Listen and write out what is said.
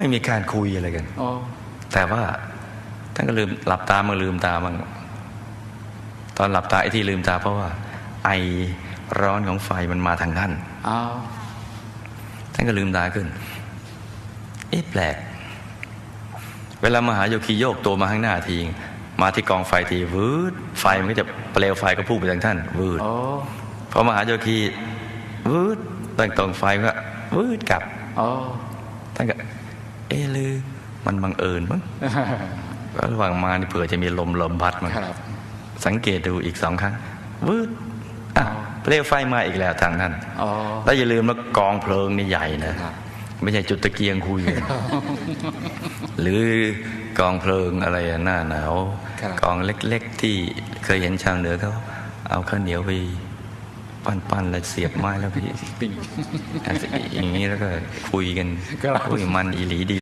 ไม่มีการคุยอะไรกันอ๋อแต่ว่าท่านก็ลืมหลับตามาลืมตาบ้างตอนหลับตาไอ้ที่ลืมตาเพราะว่า ไอร้อนของไฟมันมาทางท่านอ้าวท่านก็ลืมตาขึ้น เอ๊ะแปลก เวลามหาโยคีโยกตัวมาข้างหน้าที มาที่กองไฟทีวืดไฟมันก็จะเปลวไฟก็พุ่งไปทางท่านวืดอ๋อพอมหาโยคีวืดตั้งตรงไฟก็วืดกลับอ๋อท่านก็ เอ๊ะหรือมันบังเอิญมั้งก็ระหว่างมานี่เผื่อจะมีลมลมพัดมาครับสังเกตดูอีกสองครั้งวืดอะเปลวไฟมาอีกแล้วทางท่านอ๋อแล้วอย่าลืมว่ากองเพลิงนี่ใหญ่นะครับไม่ใช่จุดตะเกียงคุยกันหรือกองเพลิงอะไรอะหน้าหนาวครับกองเล็ก ๆ ที่เคยเห็นชาวเหนือเขาเอาข้าวเหนียวไปปั้นๆแล้วเสียบไม้แล้วพี่ปิ่งอย่างนี้แล้วก็คุยกันครับคุยมันอีหลีดี